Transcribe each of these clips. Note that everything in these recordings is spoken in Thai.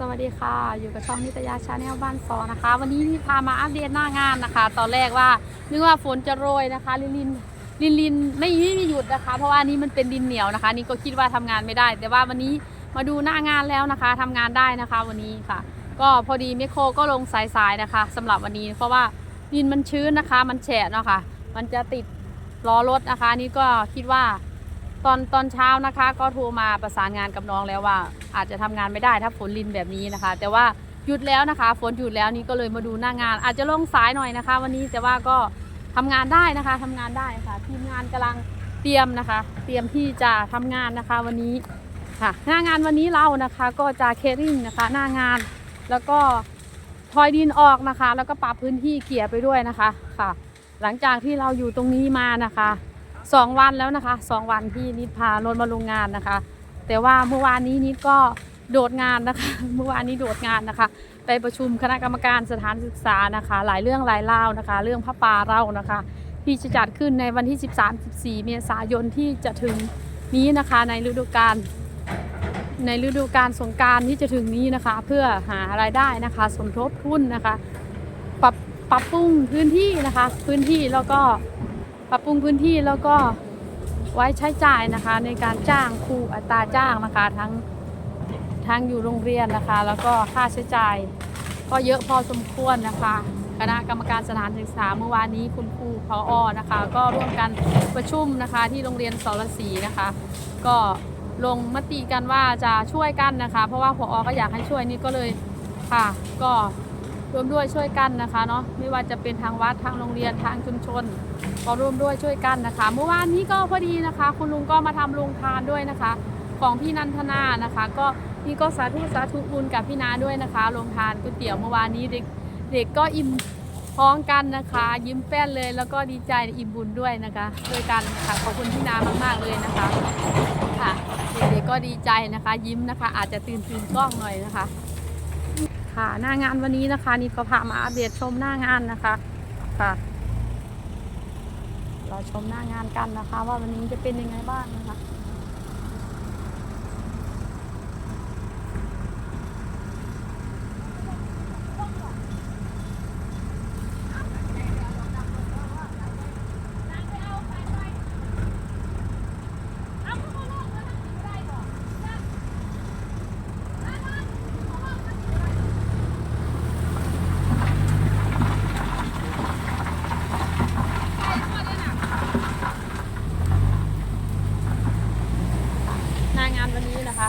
สวัสดีค่ะ อยู่กับช่องนิตยาชาแนลบ้านซอนะคะ วันนี้พามาอัปเดตหน้างานนะคะ ตอนแรกว่านึกว่าฝนจะโรยนะคะ ลินลินลินลินไม่ไม่มีหยุดนะคะ เพราะว่านี่มันเป็นดินเหนียวนะคะ นี่ก็คิดว่าทำงานไม่ได้ แต่ว่าวันนี้มาดูหน้างานแล้วนะคะทำงานได้นะคะวันนี้ค่ะ ก็พอดีเมโครก็ลงสายๆนะคะสำหรับวันนี้เพราะว่าดินมันชื้นนะคะ มันแฉะเนาะค่ะมันจะติดล้อรถนะคะ นี่ก็คิดว่า ตอนตอนเช้านะคะ ก็โทรมาประสานงานกับน้องแล้วว่า อาจจะทำงานไม่ได้ถ้าฝนลินแบบนี้นะคะ แต่ว่าหยุดแล้วนะคะ ฝนหยุดแล้วนี่ก็เลยมาดูหน้างาน อาจจะลงสายหน่อยนะคะ วันนี้แต่ว่าก็ทำงานได้นะคะทำงานได้ค่ะทีมงานกำลังเตรียมนะคะ เตรียมที่จะทำงานนะคะวันนี้ค่ะหน้างานวันนี้เรานะคะก็จะเคริ่งนะคะหน้างานแล้วก็ทอยดินออกนะคะ แล้วก็ปรับพื้นที่เกี่ยไปด้วยนะคะค่ะ หลังจากที่เราอยู่ตรงนี้มานะคะ สองวันแล้วนะคะสองวันที่นิดพารถมาลงงานนะคะ แต่ว่าเมื่อวานนี้นิดก็โดดงานนะคะ เมื่อวานนี้โดดงานนะคะ ไปประชุมคณะกรรมการสถานศึกษานะคะ หลายเรื่องหลายเล่านะคะ เรื่องพระป่าเรานะคะ ที่จะจัดขึ้นในวันที่ 13-14 เมษายนที่จะถึงนี้นะคะในฤดูกาลในฤดูกาลสงการที่จะถึงนี้นะคะ เพื่อหารายได้นะคะ สมทบทุนนะคะ ปรับปรับปรุงพื้นที่นะคะ พื้นที่แล้วก็ ปรับปรุงพื้นที่แล้วก็ไว้ใช้จ่ายนะคะ ในการจ้างครูอัตราจ้างนะคะ ทั้งทั้งอยู่โรงเรียนนะคะ แล้วก็ค่าใช้จ่าย ก็เยอะพอสมควรนะคะคณะกรรมการสถานศึกษาเมื่อวานนี้คุณครูพออนะคะ ก็ร่วมกันประชุมนะคะที่โรงเรียนสรศรีนะคะ ก็ลงมติกันว่าจะช่วยกันนะคะ เพราะว่าพออก็อยากให้ช่วยนี่ก็เลยค่ะ ก็ ร่วมด้วยช่วยกันนะคะเนาะไม่ว่าจะเป็นทางวัดทางโรงเรียนทางชุมชน ก็ร่วมด้วยช่วยกันนะคะ เมื่อวานนี้ก็พอดีนะคะ คุณลุงก็มาทำโรงทานด้วยนะคะ ของพี่นันทนานะคะ ก็นี่ก็สาธุสาธุบุญกับพี่นาด้วยนะคะโรงทานก๋วยเตี๋ยวเมื่อวานนี้เด็กเด็กก็อิ่มท้องกันนะคะ ยิ้มแป้นเลยแล้วก็ดีใจอิ่มบุญด้วยนะคะด้วยกันนะคะขอบคุณพี่นามากๆเลยนะคะค่ะเด็กๆก็ดีใจนะคะ ยิ้มนะคะ อาจจะตื่นตื่นกล้องหน่อยนะคะ ค่ะ หน้างานวันนี้นะคะนี่ก็พามาอัปเดตชมหน้างานนะคะค่ะเราชมหน้างานกันนะคะ ว่าวันนี้จะเป็นยังไงบ้างนะคะ หน้างานวันนี้นะคะ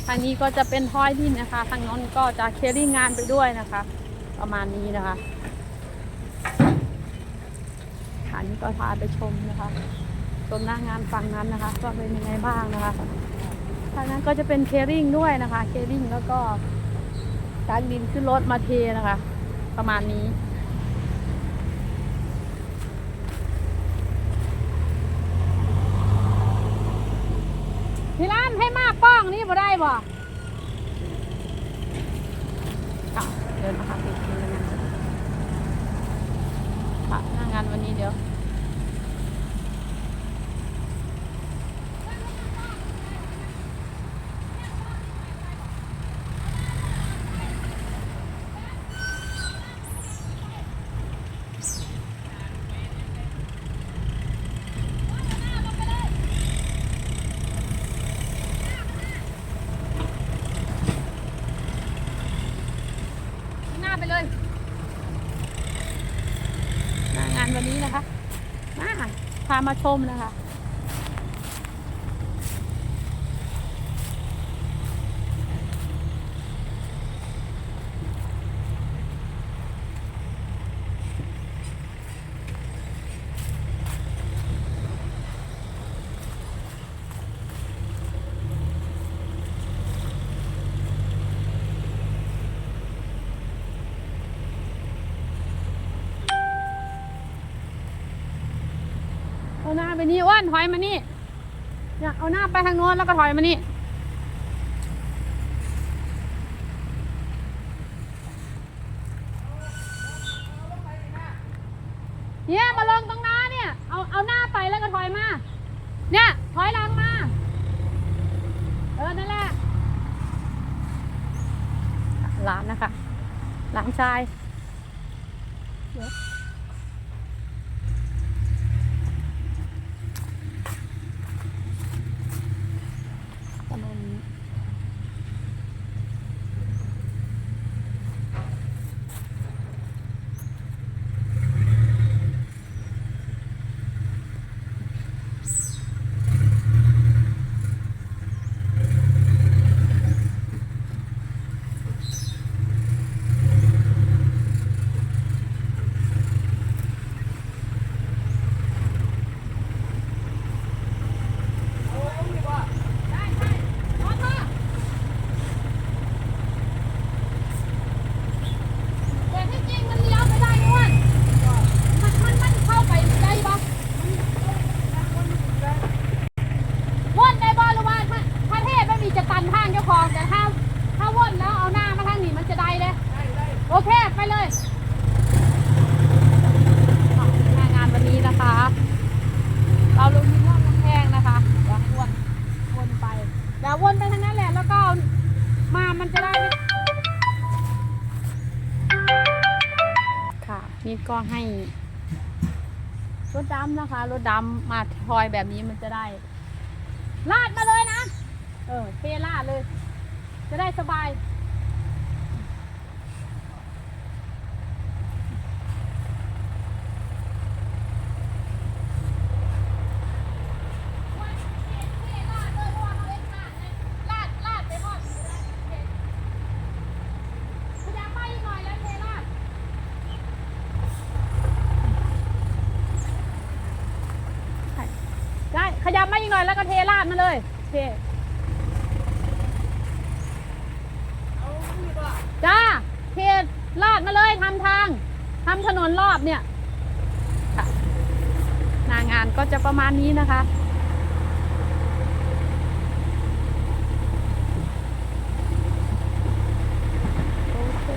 ทางนี้ก็จะเป็นท้อยดินนะคะ ทางโน้นก็จะเคลียริ่งานไปด้วยนะคะ ประมาณนี้นะคะค่ะนี่ก็พาไปชมนะคะ ชมหน้างานฝั่งนั้นนะคะว่าเป็นยังไงบ้างนะคะทางนั้นก็จะเป็นเคลียริ่งด้วยนะคะ เคลียริ่งแล้วก็ตักดินขึ้นรถมาเทนะคะ ประมาณนี้ พี่ร้านให้มากป้องนี่ บ่ได้บ่ค่ะเดินมาค่ะติดคิวนะค่ะหน้างานวันนี้เดี๋ยว เลยหน้างานวันนี้นะคะมาพามาชมนะคะ เอาหน้าไปนี่อ้วนถอยมานี่อยากเอาหน้าไปทางโน้นแล้วก็ถอยมานี่เนี่ยมาลงตรงหน้าเนี่ย เอาเอาหน้าไปแล้วก็ถอยมา เนี่ยถอยหลังมา เออนั่นแหละหลานนะคะหลานชายเดี๋ยว นี้ก็ให้รถดำนะคะรถดำมาทอยแบบนี้มันจะได้ ลาดมาเลยนะ เออเทลาดเลย จะได้สบาย ลาดลาดไปหมดพยายามไปหน่อยแล้วเทลาดได้ขยับมา อยแล้วก็เทลาดมาเลยเทจ้าเทลาดมาเลยทำทางทำถนนรอบเนี่ยนางานก็จะประมาณนี้นะคะ โอเค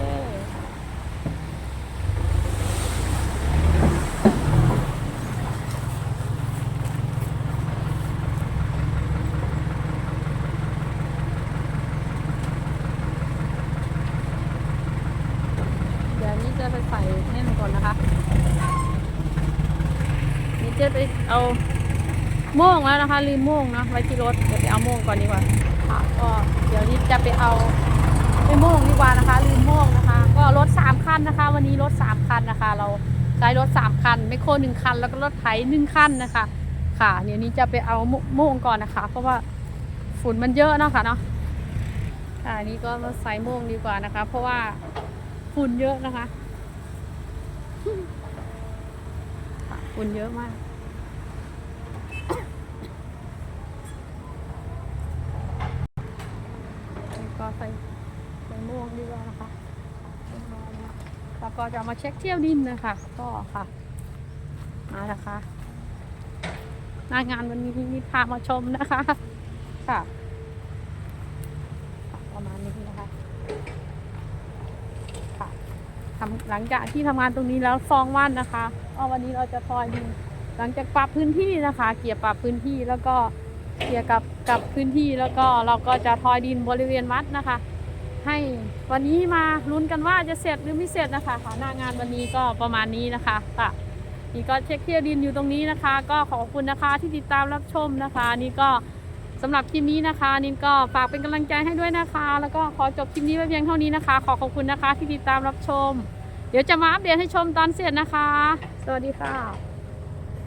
เดี๋ยวนี้จะไปใส่นี่มันก่อนนะคะ นี่จะ ไปเอาโม่งแล้วนะคะ ลืมโม่งนะไว้ที่รถเดี๋ยวไปเอาโม่งก่อนดีกว่าค่ะก็เดี๋ยวนี้จะไปเอาไปโม่งดีกว่านะคะ ลืมโม่งนะคะ ก็รถสามคันนะคะ วันนี้รถสามคันนะคะ เราใช้รถสามคันไมโครหนึ่งคัน แล้วก็รถไถหนึ่งคันนะคะ ค่ะ เดี๋ยวนี้จะไปเอาโม่งก่อนนะคะ เพราะว่าฝุ่นมันเยอะเนาะค่ะเนาะค่ะอันนี้ก็มาใส่โม่งดีกว่านะคะ เพราะว่าฝุ่นเยอะนะคะฝุ่นเยอะมากใส่ใส่ม่วงดีกว่านะคะเรียบร้อยแล้ว แล้วก็จะมาเช็คเที่ยวดินนะคะ ก็ค่ะ มานะคะหน้างานวันนี้มีพามาชมนะคะ ค่ะ ประมาณนี้นะคะค่ะทำหลังจากที่ทำงานตรงนี้แล้วสองวันนะคะก็วันนี้เราจะทอยดินหลังจากปรับพื้นที่นะคะ เกี่ยวปรับพื้นที่แล้วก็เกี่ยวกับกับพื้นที่แล้วก็เราก็จะทอยดินบริเวณวัดนะคะ ให้วันนี้มาลุ้นกันว่าจะเสร็จหรือไม่เสร็จนะคะค่ะหน้างานวันนี้ก็ประมาณนี้นะคะค่ะนี่ก็เช็คเที่ยวดินอยู่ตรงนี้นะคะ ก็ขอบคุณนะคะที่ติดตามรับชมนะคะ นี่ก็สำหรับคลิปนี้นะคะ นินก็ฝากเป็นกำลังใจให้ด้วยนะคะ แล้วก็ขอจบคลิปนี้ไว้เพียงเท่านี้นะคะ ขอขอบคุณนะคะที่ติดตามรับชม เดี๋ยวจะมาอัปเดตให้ชมตอนเสร็จนะคะ สวัสดีค่ะ